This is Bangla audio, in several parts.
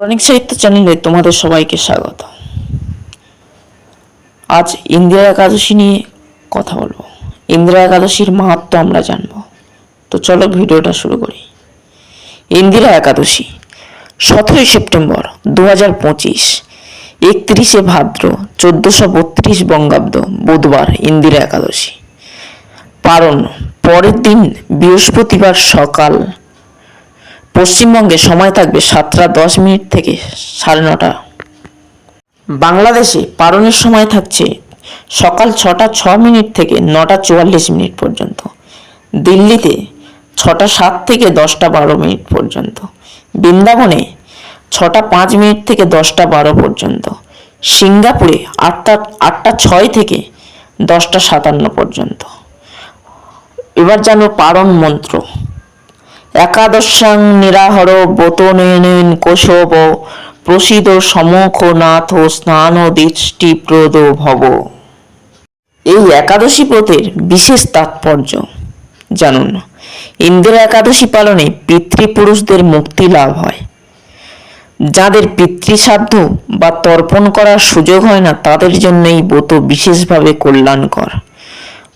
অনেক সাহিত্য চ্যানেলে তোমাদের সবাইকে স্বাগত। আজ ইন্দিরা একাদশী নিয়ে কথা বলব। ইন্দিরা একাদশীর মাহাত্ম আমরা জানব। তো চলো ভিডিওটা শুরু করি। ইন্দিরা একাদশী, সতেরোই সেপ্টেম্বর দু হাজার পঁচিশ, একত্রিশে ভাদ্র চোদ্দোশো বত্রিশ বঙ্গাব্দ বুধবার ইন্দিরা একাদশী। পারণ, পরের দিন বৃহস্পতিবার সকাল পশ্চিমবঙ্গে সময় থাকবে সাতটা দশ মিনিট থেকে সাড়ে নটা। বাংলাদেশে পারণের সময় থাকছে সকাল ছটা ছ মিনিট থেকে নটা চুয়াল্লিশ মিনিট পর্যন্ত। দিল্লিতে ছটা সাত থেকে দশটা বারো মিনিট পর্যন্ত। বৃন্দাবনে ছটা পাঁচ মিনিট থেকে দশটা বারো পর্যন্ত। সিঙ্গাপুরে আটটা আটটা ছয় থেকে দশটা সাতান্ন পর্যন্ত। এবার জানো পারণ মন্ত্র। একাদশাং নিরাহর বোতনয়ন কোশব। প্রসিদ সমখ নাথ স্নান দৃষ্টিপ্রদ ভব। এই একাদশী ব্রতের বিশেষ তাৎপর্য জানুন। ইন্দিরা একাদশী পালনে পিতৃপুরুষদের মুক্তি লাভ হয়। যাদের পিতৃসাধ্য বা তর্পণ করার সুযোগ হয় না, তাদের জন্য এই ব্রত বিশেষভাবে কল্যাণকর।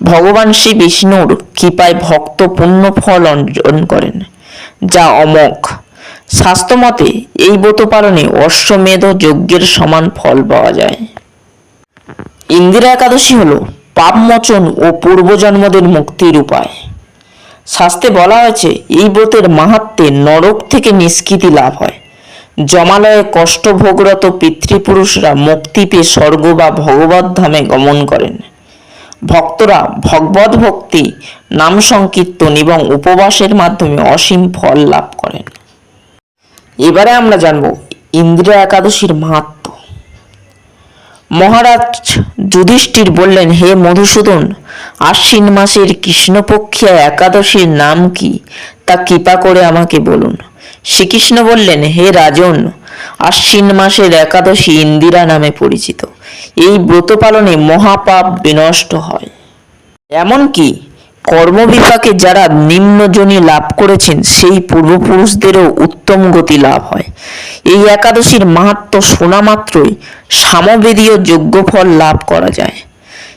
ভগবান শ্রী বিষ্ণুর কৃপায় ভক্ত পুণ্য ফল অর্জন করেন, যা অমোঘ। স্বাস্থ্যমতে এই ব্রত পালনে অশ্বমেধ যজ্ঞের সমান ফল পাওয়া যায়। ইন্দিরা একাদশী হল পাপমোচন ও পূর্বজন্মদের মুক্তির উপায়। শাস্ত্রে বলা হয়েছে, এই ব্রতের মাহাত্মে নরক থেকে নিষ্কৃতি লাভ হয়। জমালয়ে কষ্টভোগরত পিতৃপুরুষরা মুক্তি পেয়ে স্বর্গ বা ভগবত ধামে গমন করেন। ভক্তরা ভগবত ভক্তি, নাম সংকীর্তন এবং উপবাসের মাধ্যমে অসীম ফল লাভ করেন। এবারে আমরা জানব ইন্দ্রিয়া একাদশীর মাহাত্ম মহারাজ যুধিষ্ঠির বললেন, হে মধুসূদন, আশ্বিন মাসের কৃষ্ণপক্ষিয়া একাদশীর নাম কি? তা কৃপা করে আমাকে বলুন। শ্রীকৃষ্ণ বললেন, হে রাজন, আশ্বিন মাসের একাদশী ইন্দিরা নামে পরিচিত। এই ব্রত পালনে মহাপাপ বিনষ্ট হয়। এমনকি কর্মবিপাকে যারা নিম্নজনী লাভ করেছেন, সেই পূর্বপুরুষদেরও উত্তম গতি লাভ হয়। এই একাদশীর মাহাত্ম শোনা মাত্রই সামবেদীয় যোগ্যফল লাভ করা যায়।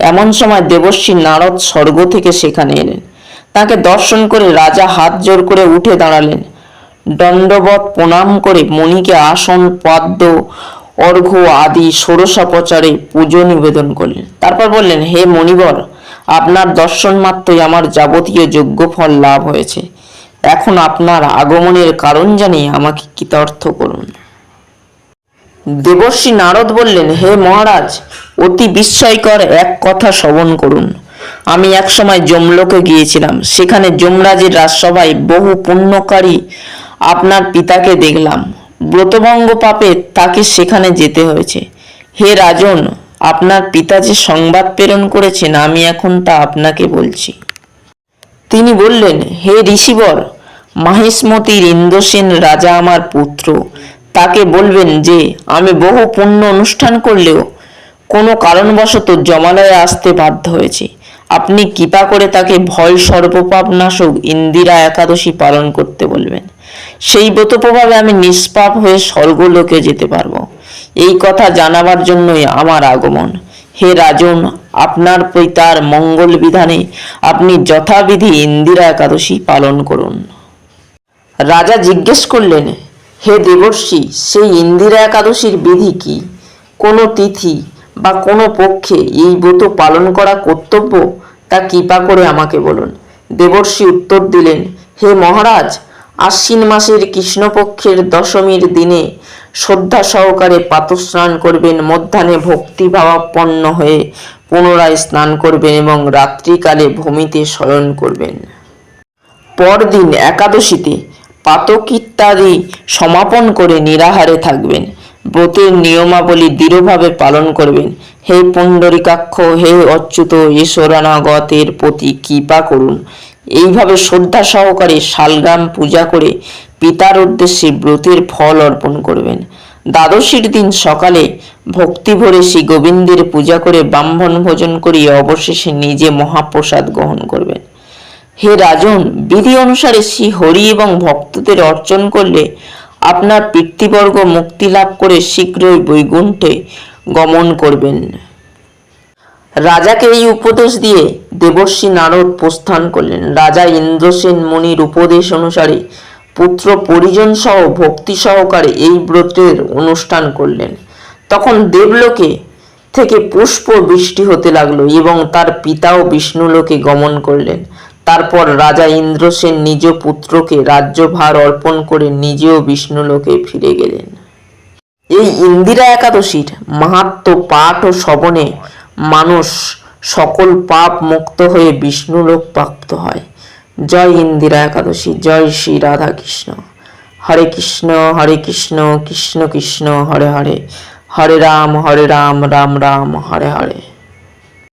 এমন সময় দেবশ্রী নারদ স্বর্গ থেকে সেখানে এলেন। তাকে দর্শন করে রাজা হাত জোর করে উঠে দাঁড়ালেন। দণ্ডবত প্রণাম করে মণিকে আসন পদ্ম অর্ঘ্য আদি, ষোড়শাপচারে পুজো নিবেদন করলেন। তারপর বললেন, হে মণিবর, আপনার দর্শন মাত্রই আমার যাবতীয় যোগ্য ফল লাভ হয়েছে। এখন আপনার আগমনের কারণ জানিয়ে আমাকে কৃতার্থ করুন। দেবর্ষী নারদ বললেন, হে মহারাজ, অতি বিস্ময়কর এক কথা শ্রবণ করুন। আমি একসময় যমলোকে গিয়েছিলাম। সেখানে যমরাজের রাজসভায় বহু পুণ্যকারী আপনার পিতাকে দেখলাম। ব্রতভঙ্গ পাপে তাকে সেখানে যেতে হয়েছে। হে রাজন, আপনার পিতা যে সংবাদ প্রেরণ করেছেন, আমি এখন তা আপনাকে বলছি। তিনি বললেন, হে ঋষিবর, মাহেশমতির ইন্দ্রসেন রাজা আমার পুত্র। তাকে বলবেন যে, আমি বহু পুণ্য অনুষ্ঠান করলেও কোনো কারণবশত জমালয়ে আসতে বাধ্য হয়েছি। আপনি কৃপা করে তাকে ভয় সর্বপাপ নাশক ইন্দিরা একাদশী পালন করতে বলবেন। সেই ব্রত প্রভাবে আমি নিষ্পাপ হয়ে স্বর্গলোকে যেতে পারব। এই কথা জানাবার জন্যই আমার আগমন। হে রাজন, আপনার পিতার মঙ্গল বিধানে আপনি যথাবিধি ইন্দিরা একাদশী পালন করুন। রাজা জিজ্ঞেস করলেন হে দেবর্ষি, সেই ইন্দিরা একাদশীর বিধি কি? কোনো তিথি বা কোনো পক্ষে এই ব্রত পালন করা কর্তব্য? তা কৃপা করে আমাকে বলুন। দেবর্ষি উত্তর দিলেন, হে মহারাজ, আশ্বিন মাসের কৃষ্ণপক্ষের দশমীর দিনে শ্রদ্ধা সহকারে পাতস্নান করবেন, মধ্যাহ্নে ভক্তিভাবাপন্ন হয়ে পুনরায় স্নান করবেন এবং রাত্রিকালে ভূমিতে শয়ন করবেন। পরদিন একাদশীতে পাতক ইত্যাদি সমাপন করে নিরাহারে থাকবেন। ব্রতের নিয়মাবলী দৃঢ়ভাবে পালন করবেন। হে পুণ্ডরিকাক্ষ, হে অচ্যুত ঈশ্বরানাগতের প্রতি কৃপা করুন। এইভাবে শ্রদ্ধা সহকারে শালগ্রাম পূজা করে পিতার উদ্দেশ্যে ব্রতের ফল অর্পণ করবেন। দ্বাদশীর দিন সকালে ভক্তি ভরে শ্রী গোবিন্দের পূজা করে ব্রাহ্মণ ভোজন করিয়ে অবশেষে নিজে মহাপ্রসাদ গ্রহণ করবেন। হে রাজন, বিধি অনুসারে শ্রী হরি এবং ভক্তদের অর্জন করলে আপনার পিতৃবর্গ মুক্তি লাভ করে শীঘ্রই বৈকুণ্ঠে গমন করবেন। রাজাকে এই উপদেশ দিয়ে দেবর্ষী নারদ প্রস্থান করলেন। রাজা ইন্দ্রসেন মুনির উপদেশ অনুসারে পুত্র পরিজন সহ ভক্তি সহকারে এই ব্রতের অনুষ্ঠান করলেন। তখন দেবলোকে থেকে পুষ্প বৃষ্টি হতে লাগল এবং তার পিতাও বিষ্ণুলোকে গমন করলেন। তারপর রাজা ইন্দ্রসেন নিজ পুত্রকে রাজ্যভার অর্পণ করে নিজেও বিষ্ণুলোকে ফিরে গেলেন। এই ইন্দিরা একাদশীর মাহাত্ম পাঠ ও শ্রবণে মানুষ সকল পাপ মুক্ত হয়ে বিষ্ণুলোক প্রাপ্ত হয়। জয় ইন্দিরা একাদশী, জয় শ্রী রাধা কৃষ্ণ হরে কৃষ্ণ হরে কৃষ্ণ কৃষ্ণ কৃষ্ণ, হরে হরে। হরে রাম হরে রাম রাম রাম, হরে হরে।